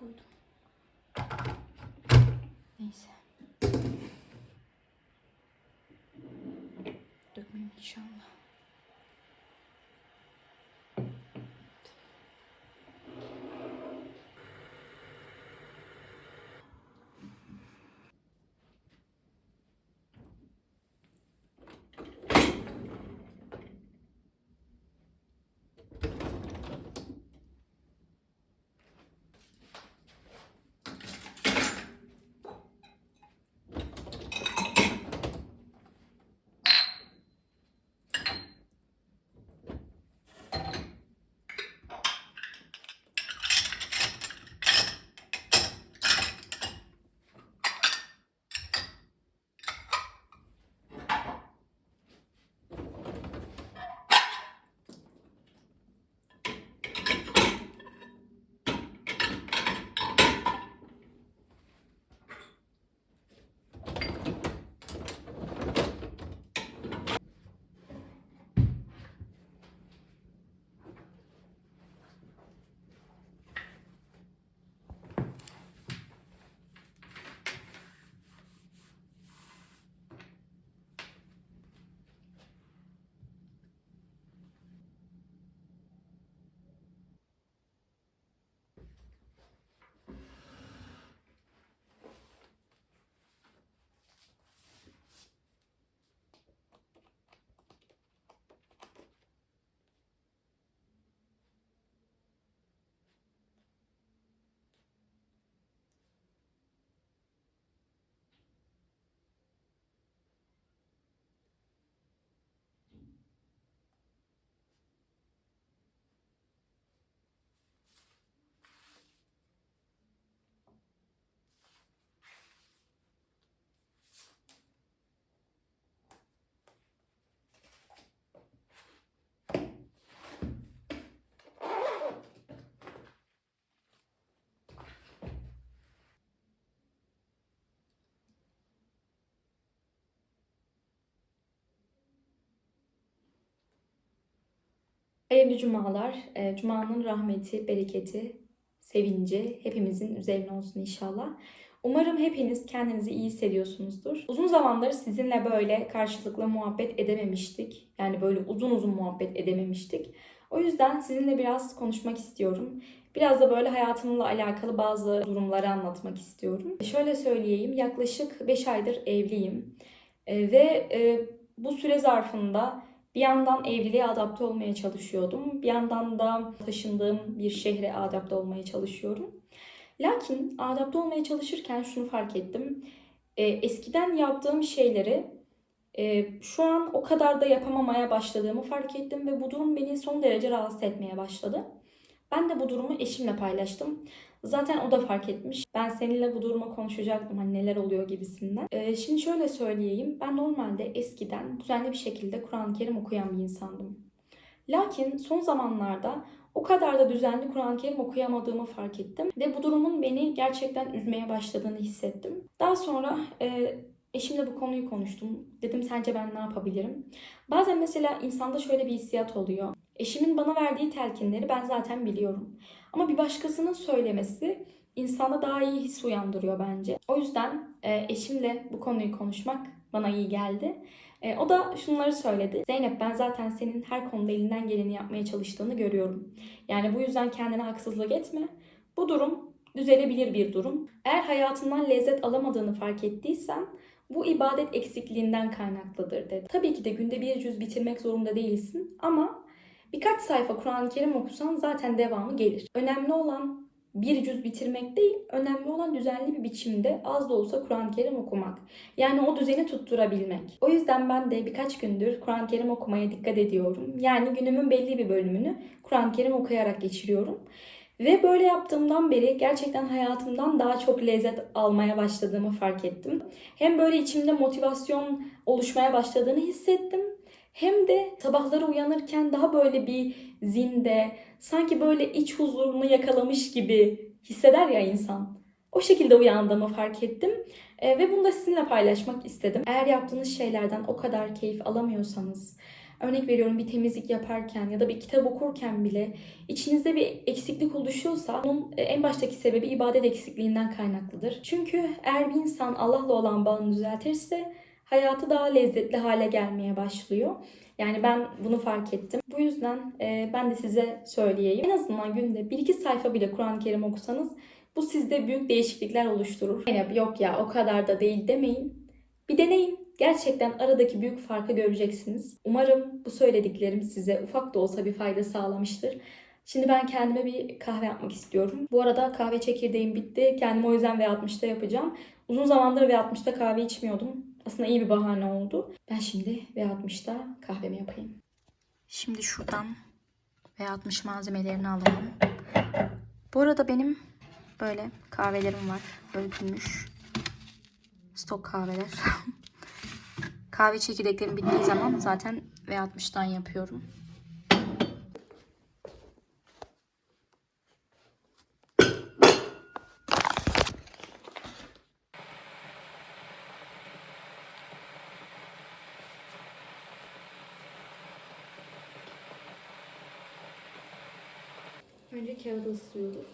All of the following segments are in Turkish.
Koydum. Neyse. Dökmeyeyim inşallah. Hayırlı cumalar. Ee, Cuma'nın rahmeti, bereketi, sevinci hepimizin üzerine olsun inşallah. Umarım hepiniz kendinizi iyi hissediyorsunuzdur. Uzun zamandır sizinle böyle karşılıklı muhabbet edememiştik. Yani böyle uzun uzun muhabbet edememiştik. O yüzden sizinle biraz konuşmak istiyorum. Biraz da böyle hayatımla alakalı bazı durumları anlatmak istiyorum. Şöyle söyleyeyim, yaklaşık 5 aydır evliyim. Ee, ve e, bu süre zarfında bir yandan evliliğe adapte olmaya çalışıyordum. Bir yandan da taşındığım bir şehre adapte olmaya çalışıyorum. Lakin adapte olmaya çalışırken şunu fark ettim. Ee, eskiden yaptığım şeyleri e, şu an o kadar da yapamamaya başladığımı fark ettim ve bu durum beni son derece rahatsız etmeye başladı. Ben de bu durumu eşimle paylaştım. Zaten o da fark etmiş. Ben seninle bu durumu konuşacaktım hani neler oluyor gibisinden. Ee, şimdi şöyle söyleyeyim. Ben normalde eskiden düzenli bir şekilde Kur'an-ı Kerim okuyan bir insandım. Lakin son zamanlarda o kadar da düzenli Kur'an-ı Kerim okuyamadığımı fark ettim. Ve bu durumun beni gerçekten üzmeye başladığını hissettim. Daha sonra e, eşimle bu konuyu konuştum. Dedim sence ben ne yapabilirim? Bazen mesela insanda şöyle bir hissiyat oluyor. Eşimin bana verdiği telkinleri ben zaten biliyorum. Ama bir başkasının söylemesi insanda daha iyi his uyandırıyor bence. O yüzden e, eşimle bu konuyu konuşmak bana iyi geldi. E, o da şunları söyledi. Zeynep ben zaten senin her konuda elinden geleni yapmaya çalıştığını görüyorum. Yani bu yüzden kendine haksızlık etme. Bu durum düzelebilir bir durum. Eğer hayatından lezzet alamadığını fark ettiysen bu ibadet eksikliğinden kaynaklıdır dedi. Tabii ki de günde bir cüz bitirmek zorunda değilsin ama birkaç sayfa Kur'an-ı Kerim okusan zaten devamı gelir. Önemli olan bir cüz bitirmek değil, önemli olan düzenli bir biçimde az da olsa Kur'an-ı Kerim okumak. Yani o düzeni tutturabilmek. O yüzden ben de birkaç gündür Kur'an-ı Kerim okumaya dikkat ediyorum. Yani günümün belli bir bölümünü Kur'an-ı Kerim okuyarak geçiriyorum. Ve böyle yaptığımdan beri gerçekten hayatımdan daha çok lezzet almaya başladığımı fark ettim. Hem böyle içimde motivasyon oluşmaya başladığını hissettim. Hem de sabahları uyanırken daha böyle bir zinde, sanki böyle iç huzurunu yakalamış gibi hisseder ya insan. O şekilde uyandığımı fark ettim e, ve bunu da sizinle paylaşmak istedim. Eğer yaptığınız şeylerden o kadar keyif alamıyorsanız, Örnek veriyorum bir temizlik yaparken ya da bir kitap okurken bile içinizde bir eksiklik oluşuyorsa bunun e, en baştaki sebebi ibadet eksikliğinden kaynaklıdır. Çünkü eğer bir insan Allah'la olan bağını düzeltirse hayatı daha lezzetli hale gelmeye başlıyor. Yani ben bunu fark ettim. Bu yüzden e, ben de size söyleyeyim. En azından günde 1-2 sayfa bile Kur'an-ı Kerim okusanız bu sizde büyük değişiklikler oluşturur. Yani yok ya o kadar da değil demeyin. Bir deneyin. Gerçekten aradaki büyük farkı göreceksiniz. Umarım bu söylediklerim size ufak da olsa bir fayda sağlamıştır. Şimdi ben kendime bir kahve yapmak istiyorum. Bu arada kahve çekirdeğim bitti. Kendime o yüzden V60'da yapacağım. Uzun zamandır V60'da kahve içmiyordum. Aslında iyi bir bahane oldu. Ben şimdi V60'da kahvemi yapayım. Şimdi şuradan V60 malzemelerini alalım. Bu arada benim böyle kahvelerim var. Öğütülmüş. Stok kahveler. Kahve çekirdeklerim bittiği zaman zaten V60'dan yapıyorum. Önce kağıdı ısırıyoruz.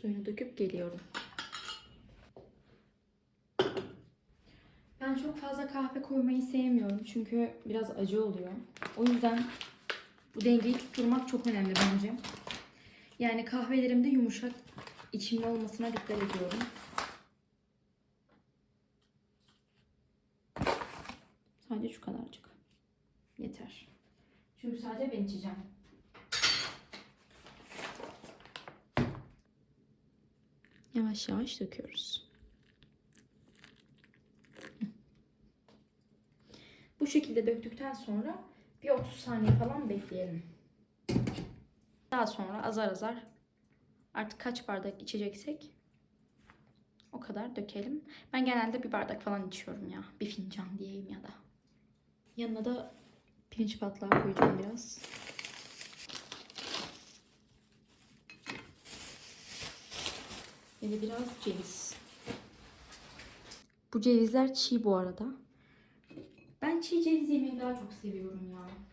Suyunu döküp geliyorum. Ben çok fazla kahve koymayı sevmiyorum çünkü biraz acı oluyor. O yüzden bu dengeyi tutturmak çok önemli bence. Yani kahvelerimde yumuşak içimli olmasına dikkat ediyorum. Sadece şu kadarcık. Yeter. Çünkü sadece ben içeceğim. Yavaş yavaş döküyoruz. Bu şekilde döktükten sonra bir 30 saniye falan bekleyelim. Daha sonra azar azar artık kaç bardak içeceksek o kadar dökelim. Ben genelde bir bardak falan içiyorum ya. Bir fincan diyeyim ya da. Yanına da pirinç patlağı koyacağım biraz. Ve de biraz ceviz. Bu cevizler çiğ bu arada. Ben çiğ ceviz yemeyi daha çok seviyorum ya.